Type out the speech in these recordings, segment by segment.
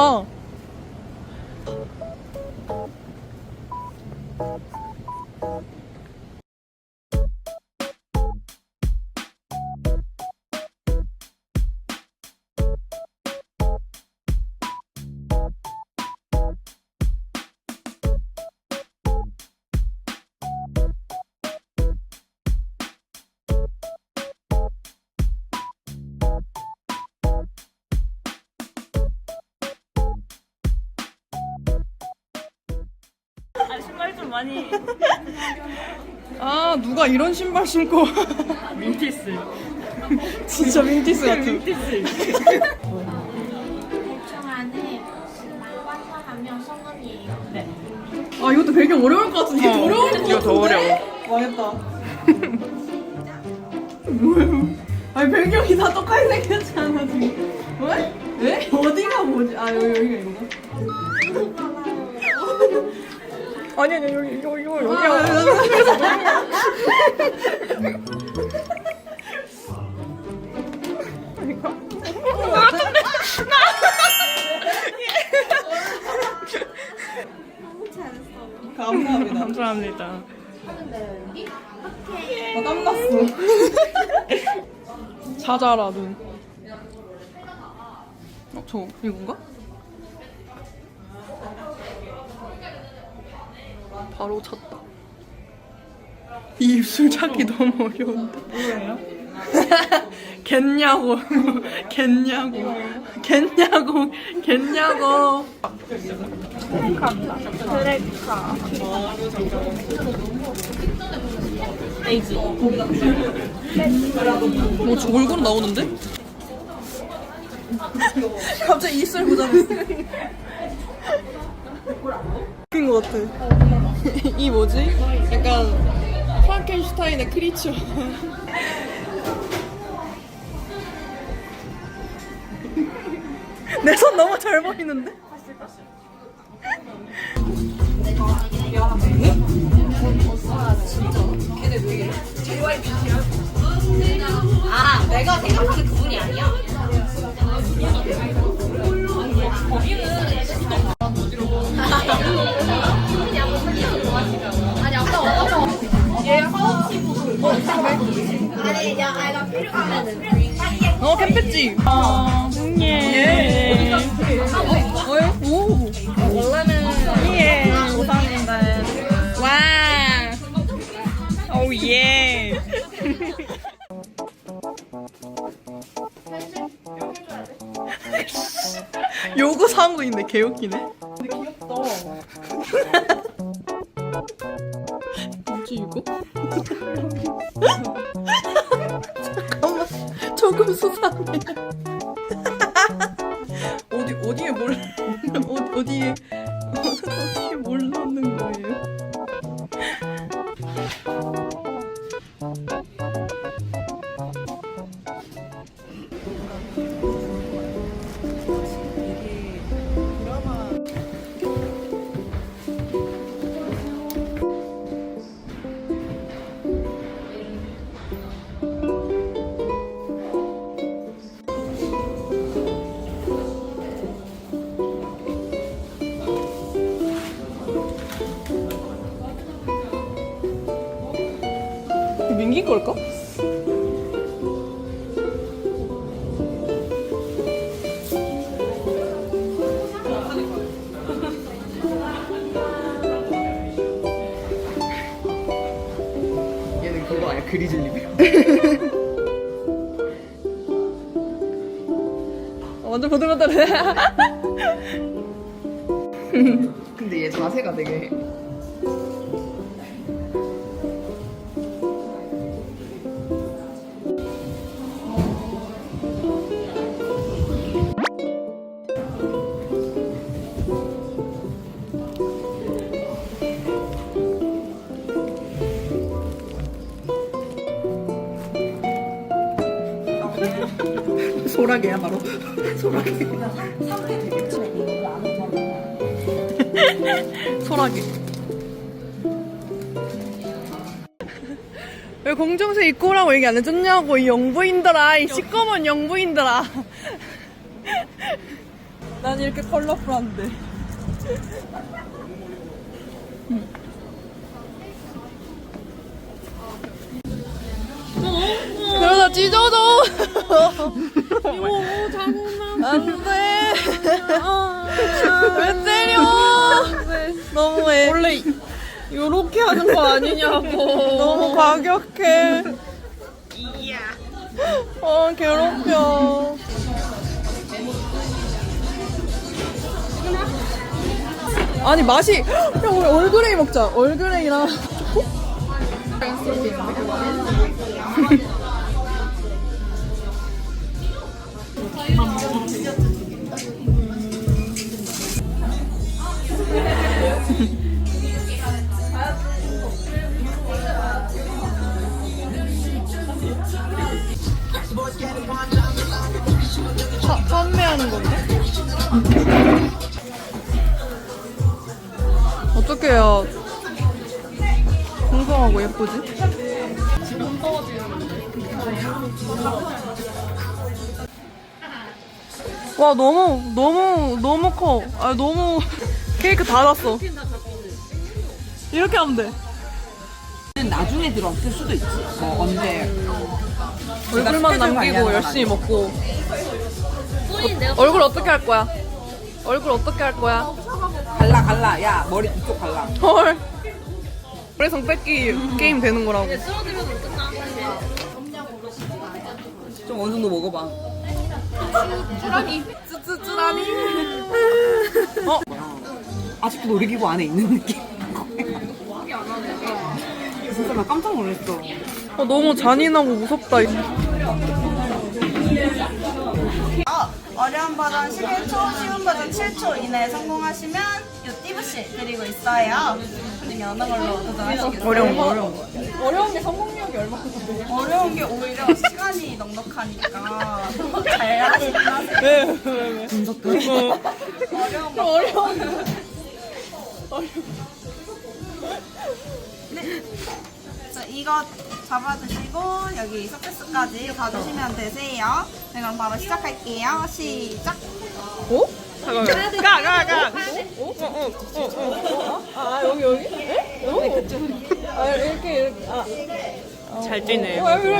귀엽 많이 아 누가 이런 신발 신고 민티스. 진짜 민티스 같은. 민티스. 대충 안에. 네. 아 이것도 배경 어려울 것 같은데. 더 어려울 것 같은데. 이거 더 어려워. 망했다. 뭐야? 아니 배경이 다 똑같이 생겼잖아 지금. 왜? 왜? 어디가 뭐지? 아 여기 여기가 이거가? 아니 아니 여기 이거 이거 여기야. 감사합니다. 감사합니다. 아, 땀났어. 자자라 눈. 어, 저 이건가? 바로 찾다. 이 입술 찾기 너무 어려운데. 겠냐고. 겠냐고. 겠냐고. 겠냐고. 블랙카. 에이지. 뭐, 저 얼굴 나오는데? 갑자기 입술 보자면서. 웃긴 것 같아. 이 뭐지? 약간 프랑켄슈타인의 크리처. 내 손 너무 잘 보이는데? 아, 내가 생각하는 그분이 아니야. 아니, 어, 캠페지. 아, 예. 원래는 예. 오 예. 요거 사온 거 있네. 개웃기네. 어디에 뭘 어디 어디에 뭘 넣는 거예요? 민기 걸까? 얘는 그거 아니야 그리즐 리뷰. 완전 보들보들해. 근데 얘 자세가 되게 소라게야 바로. 소라게. 소라게. 왜 공정색 입고 오라고 얘기 안 해줬냐고 이 영부인들아 이 시꺼먼 영부인들아 난 이렇게 컬러풀한데. 그러다 찢어져. 이거 자국나. 안 돼. 왜 때려? 너무해. 원래 요렇게 하는 거 아니냐고. 너무 과격해. 어, 괴롭혀. 아니 맛이 야 우리 얼그레이 먹자 얼그레이랑 초코? 파- 판매하는 건데? 해야 풍성하고 예쁘지? 와 너무 너무 너무 커. 아 너무 케이크 다 닿았어. 이렇게 하면 돼. 나중에 들어왔을 수도 있지. 뭐 언제 얼굴만 남기고 열심히 먹고. 어, 얼굴 어떻게 할 거야? 얼굴 어떻게 할 거야? 갈라 갈라. 야 머리 이쪽 갈라. 헐. 그래서 뺏기 게임 되는 거라고. 좀 어느 정도 먹어봐. 쯔쯔쯔라니. 어? 아직도 놀이기구 안에 있는 느낌. 진짜 나 깜짝 놀랐어. 어, 너무 잔인하고 무섭다. 어, 어려운 버전 11초, 쉬운 버전 7초 이내에 성공하시면 요 띠부씨 드리고 있어요. 어느 걸로 도전하시겠어요? 어려운 거, 어려운 거. 어려운 게 성공 력이 얼마나 돼? 어려운 게 오히려 시간이 넉넉하니까 잘 하시긴 하세요. 왜, 왜, 왜? 어려운 거. 어려운 자, 이거 잡아주시고 여기 서페스까지 봐주시면 되세요. 네, 그럼 바로 시작할게요. 시작. 거? 잠깐만. 가, 가, 가. 어? 어? 어? 어? 어? 어? 아, 여기, 여기? 에? 오. 아, 이렇게, 이렇게. 아. 잘 뛰네. 어. 이거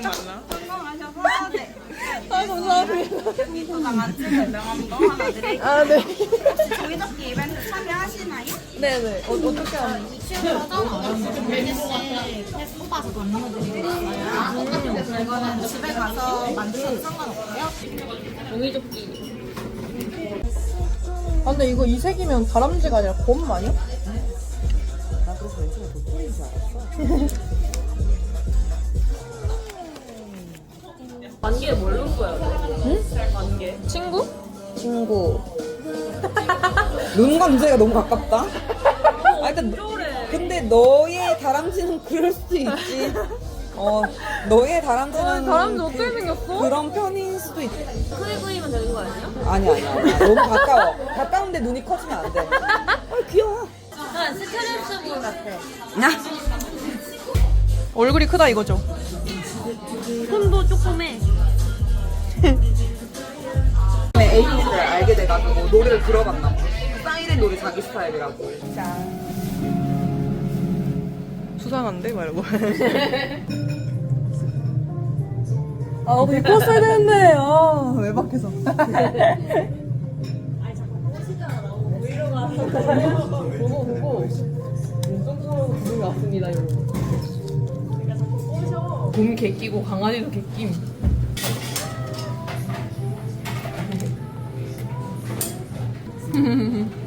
맞나? 성공하셔서 네. 아, 감사합니다. 도장 안 찍은 명함도 하나 드릴게요. 아, 네. 혹시 조이덕기 이벤트 참여하시나요? 네네. 어, 어떻게 하는지. 이거는 집에 가서 만드셔도 상관없고요. 아, 근데 이거 이 색이면 다람쥐가 아니라 곰 아니야? 줄 알았어. 친구? 친구. 눈 감자가 너무 가깝다. 아, 근데, 근데 너의 다람쥐는 그럴 수도 있지. 어, 너의 다람쥐는 아, 다람쥐 그- 어떻게 생겼어? 그런 편인 수도 있지. 크게 그리면 되는 거 아니야? 아니 아니 아니. 너무 가까워. 가까운데 눈이 커지면 안 돼. 아 귀여워. 약간 스트레스 볼 같아. 얼굴이 크다 이거죠? 손도 조그매. 에이티즈를 알게 돼가지고 노래를 들어봤나 봐. 사이렌 노래 자기 스타일이라고. 수상한데? 막 이러고. 아, 입고 왔어야 되는데. 아, 외박해서. 보고, 보고. 구름이 왔습니다, 이러 고. 곰 개끼고 강아지도 개끼임.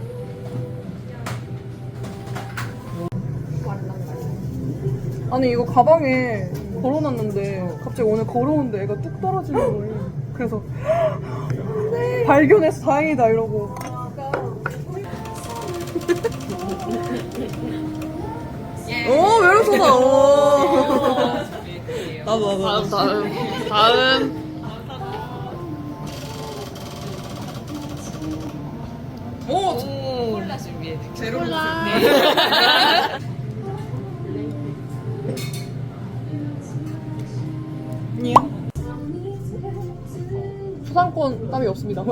아니 이거 가방에 걸어놨는데 갑자기 오늘 걸어오는데 애가 뚝 떨어지는 거예요. 그래서 발견해서 다행이다 이러고. 오 메르소다. 오. 나도. 다음 다음 다음. 오. 콜라 준비해. 제로 콜라. 초상권 땀이 없습니다.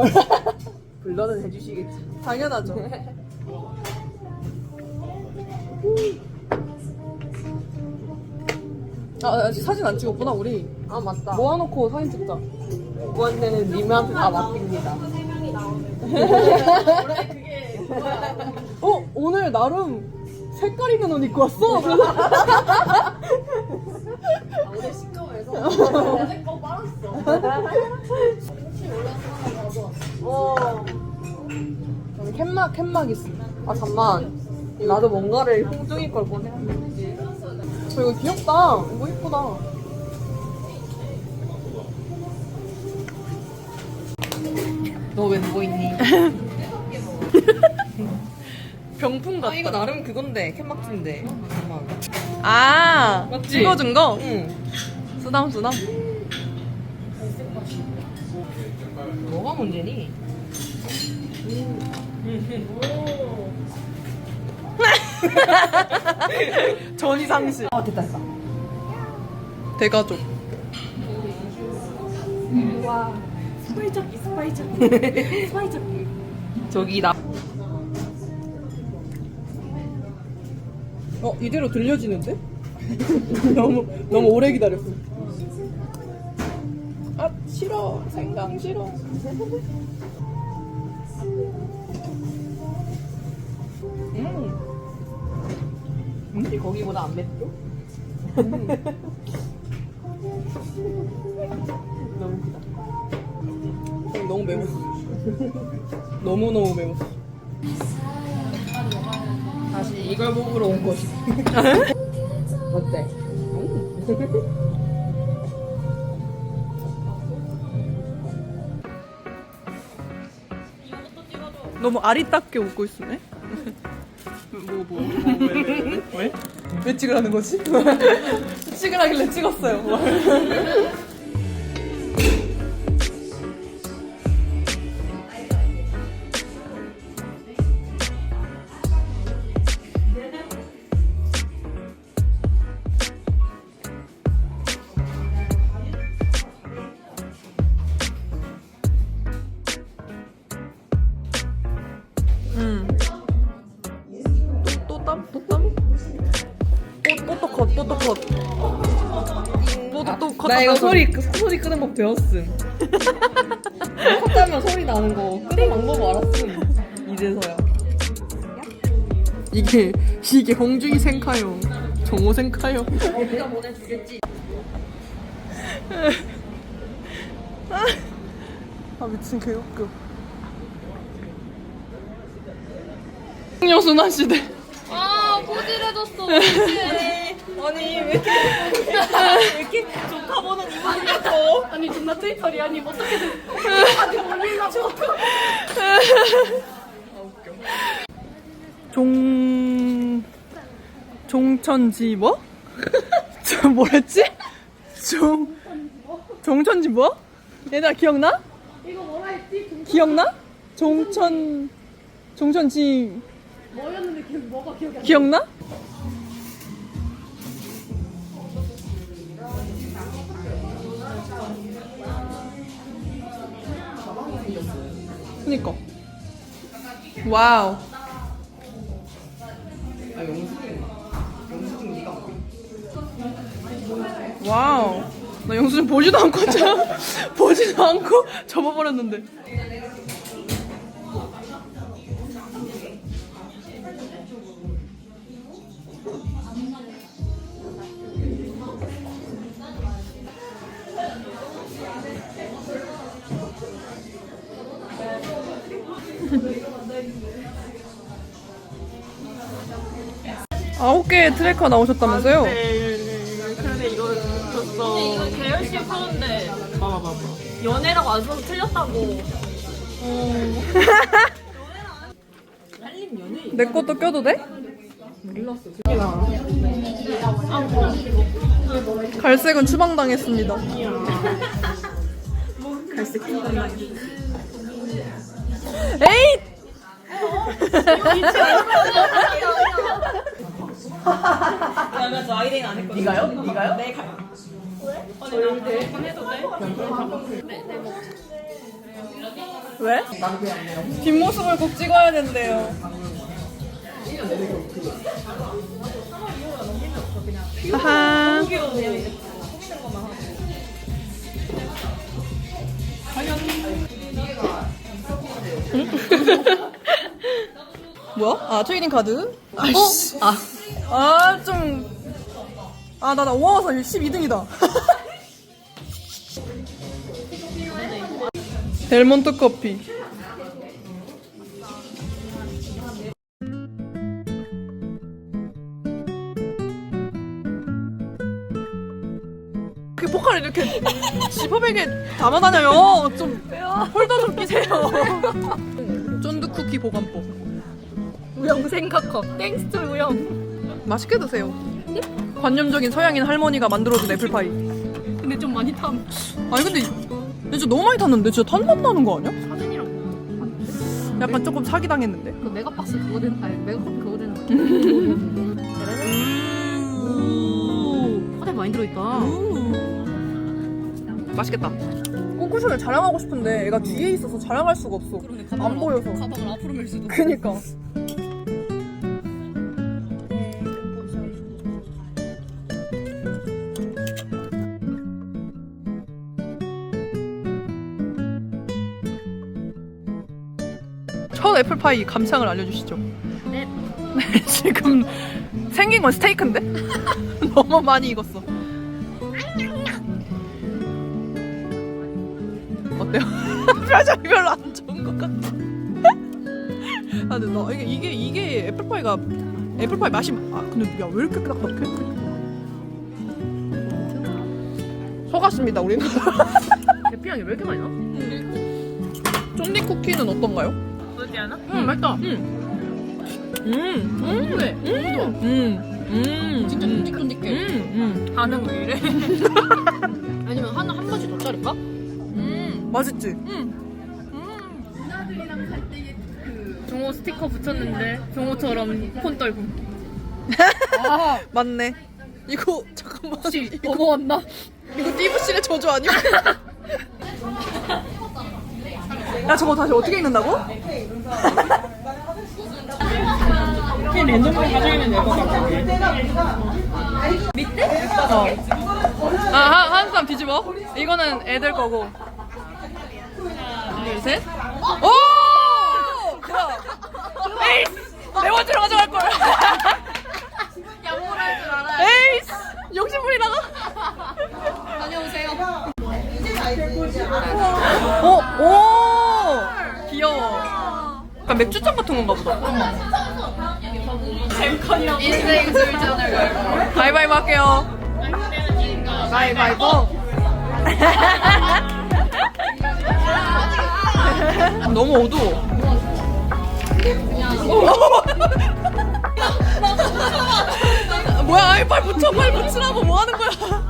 불러는 해주시겠지. 당연하죠. 아, 아직 사진 안 찍었구나, 우리. 아 맞다. 모아놓고 사진 찍자. 이번에는 님한테 다 맡깁니다. 어, 오늘 나름 색깔 있는 옷 입고 왔어? 그래서 오늘 시꺼매서 어제 거 빨았어. 저는 캔막, 캔막 있어. 아 잠만. 나도 뭔가를 홍중이 걸 보내. 저 이거 귀엽다. 이거 이쁘다. 너왜 누워 있니? 병풍 같다. 아 이거 나름 그건데 캔막지인데. 잠만. 아, 맞지? 찍어준 거? 응. 쓰담, 쓰담. 뭐가 문제니? 전이상실. 아 됐다 됐다. 대가족. 저기 나. 어, 이대로 들려지는데? 너무, 너무 오래 기다렸어. 아, 싫어. 생강 싫어. 혹시 거기보다 안 맵죠? 너무 웃기다. 어, 너무 매웠어. 너무너무 매웠어. 다시 이걸 먹으러 온 거지. 어때? 너무 아리따게 웃고 있으네. 뭐, 뭐, 뭐? 왜? 왜 찍으라는 거지? 찍으라길래 찍었어요. 음. 또, 또, 또 컷. 나 이거 소리 소리 끄는 법 배웠음. 컸다면 소리 나는 거 끄는 방법 알았음. 이제서야. 이게, 이게 홍중이 생카요. 정호 생카요. 내가 보내주겠지. 아, 미친 개웃겨. 여순환 시대. 아 포질해졌어. 아니 왜 이렇게 왜 이렇게 조카 보는 이모니까 아니 존나 트위터리 아니 뭐 어떻게든 종 종천지 뭐? 저 뭐랬지? 종 종천지 뭐? 얘들아 기억나? 이거 뭐라 했지? 기억나? 종천 종천지 뭐였는데 기억 뭐가 기억이 안 기억나? 그니까 와우 와우. 나 영수증 보지도 않고 참 보지도 않고 접어버렸는데. 아홉 개의 트래커 나오셨다면서요? 근데 이거 줬어. 이거 개 열심히 푸는데 연애라고 안 써서 틀렸다고. 내 것도 껴도 돼? 갈색은 추방당했습니다. 갈색 추방당했어. 에잇! 그러면 저 아이레인 안 했거든요. 니가요? 니가요? 네. 가... 왜? 뒷모습을 꼭 찍어야 된대요. 하하. 뭐야? 아, 트레이딩 카드? 아이씨. 아. 아, 좀. 아, 나, 나 5만 원서 12등이다. 델몬트 커피. 그 포카를 이렇게 지퍼백에 담아다녀요. 좀 홀더 좀 끼세요. 쫀득 쿠키 보관법. 우영 생각컵. 땡스 투 우영. 맛있게 드세요. 관념적인 서양인 할머니가 만들어준 애플파이. 근데 좀 많이 탐. 아니 근데 진짜 너무 많이 탔는데 진짜 탄맛 나는 거 아니야? 사진이랑 약간 조금 사기 당했는데. 그 메가박스 그거 된 아니 메가커피 그거 되는 거. 화장 많이 들어있다. 맛있겠다. 꽃쿠션을 자랑하고 싶은데 애가 뒤에 있어서 자랑할 수가 없어. 안 보여서. 가방을 앞으로 밀 수도. 그니까. 애플파이 감상을 알려주시죠. 네. 지금 생긴 건 스테이크인데? 너무 많이 익었어. 어때요? 표정이 별로 안 좋은 것 같아. 아, 근데 나 이게 이게 이게 애플파이가 애플파이 맛이 아 근데 야 왜 이렇게 딱딱해? 속았습니다 우리는. 대피향이 왜 이렇게 많이 나? 쫀디 쿠키는 어떤가요? 그렇지 않아? 음 맛있다. 음. 음. 음. 그래. 음. 음. 음. 진짜 쫀득쫀득해. 음. 음. 반응 왜 이래? 아니면 하나 한 번씩 더 자를까? 음. 맛있지? 음. 종호 스티커 붙였는데 종호처럼 폰 떨고. 맞네. 이거 잠깐만. 혹시 넘어왔나? 이거 띠부실의 저주 아니야? 야 저거 다시 어떻게 읽는다고? 그냥 랜덤으로 가져가면 될것 밑에? 어. 아, 한, 한 사람 뒤집어 이거는 애들 거고 하나 둘셋 오! 뭐야 에이스! 내 원주로 가져갈 걸 양보할 줄 알아요. 에이스! 욕심부리다가 다녀오세요. 오! 오! 귀여워. 약간 맥주잔 같은 건가 보다. 인생 술잔을 걸고. 가위바위보 할게요. 가위바위보. 너무 어두워. 뭐야, 아이, 팔 붙여, 팔 붙이라고 뭐 하는 거야.